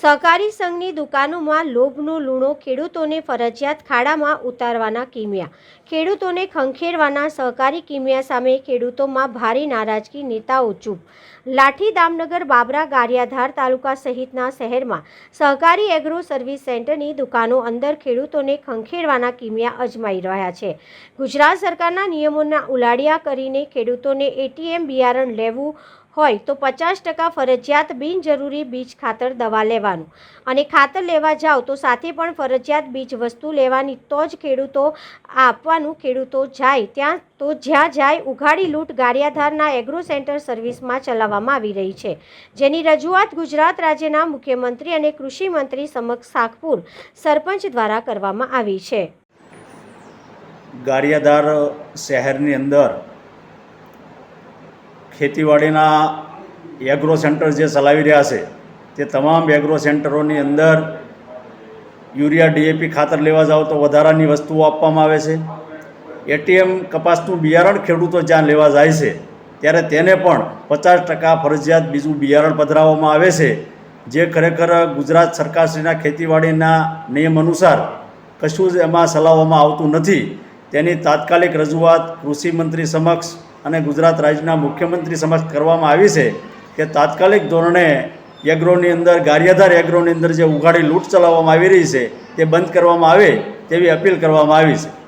સહકારી સંઘની દુકાનોમાં લોભનો લૂણો ખેડૂતોને ફરજિયાત ખાડામાં ઉતારવાના કિમિયા. ખેડૂતોને ખંખેરવાના સહકારી કિમિયા સામે ખેડૂતોમાં ભારે નારાજગી, નેતાઓ ચૂપ. લાઠી દામનગર બાબરા ગારિયાધાર તાલુકા સહિતના શહેરમાં સહકારી એગ્રો સર્વિસ સેન્ટરની દુકાનો અંદર ખેડૂતોને ખંખેરવાના કિમિયા અજમાઈ રહ્યા છે. ગુજરાત સરકારના નિયમોના ઉલાડિયા કરીને ખેડૂતોને એટીએમ બિયારણ લેવું હોય તો પચાસ ટકા ફરજિયાત બિનજરૂરી બીજ ખાતર દવા લેવાનું. અને ખાતર લેવા જાઓ તો સાથે પણ ફરજિયાત બીજ વસ્તુ લેવાની તો જ ખેડૂતો આપવાનું ખેડૂતો જાય. ત્યાં તો જ્યાં જાય ઉઘાડી લૂંટ ગારિયાધારના એગ્રો સેન્ટર સર્વિસમાં ચલાવવામાં આવી રહી છે. જેની રજૂઆત ગુજરાત રાજ્યના મુખ્યમંત્રી અને કૃષિ મંત્રી સમક્ષ સાગપુર સરપંચ દ્વારા કરવામાં આવી છે. ગારિયાધાર શહેરની અંદર ખેતીવાડીના એગ્રો સેન્ટર જે ચલાવી રહ્યા છે, તે તમામ એગ્રો સેન્ટરોની અંદર યુરિયા ડીએપી ખાતર લેવા જાઓ તો વધારાની વસ્તુઓ આપવામાં આવે છે. એટીએમ કપાસનું બિયારણ ખેડૂતો જ્યાં લેવા જાય છે, ત્યારે તેને પણ પચાસ ટકા ફરજિયાત બીજું બિયારણ પધરાવવામાં આવે છે, જે ખરેખર ગુજરાત સરકારશ્રીના ખેતીવાડીના નિયમ અનુસાર કશું જ એમાં ચલાવવામાં આવતું નથી. તેની તાત્કાલિક રજૂઆત કૃષિ મંત્રી સમક્ષ અને ગુજરાત રાજ્યના મુખ્યમંત્રી સમક્ષ કરવામાં આવી છે કે તાત્કાલિક ધોરણે એગ્રોની અંદર, ગારિયાધાર એગ્રોની અંદર જે ઉઘાડી લૂંટ ચલાવવામાં આવી રહી છે, તે બંધ કરવામાં આવે તેવી અપીલ કરવામાં આવી છે.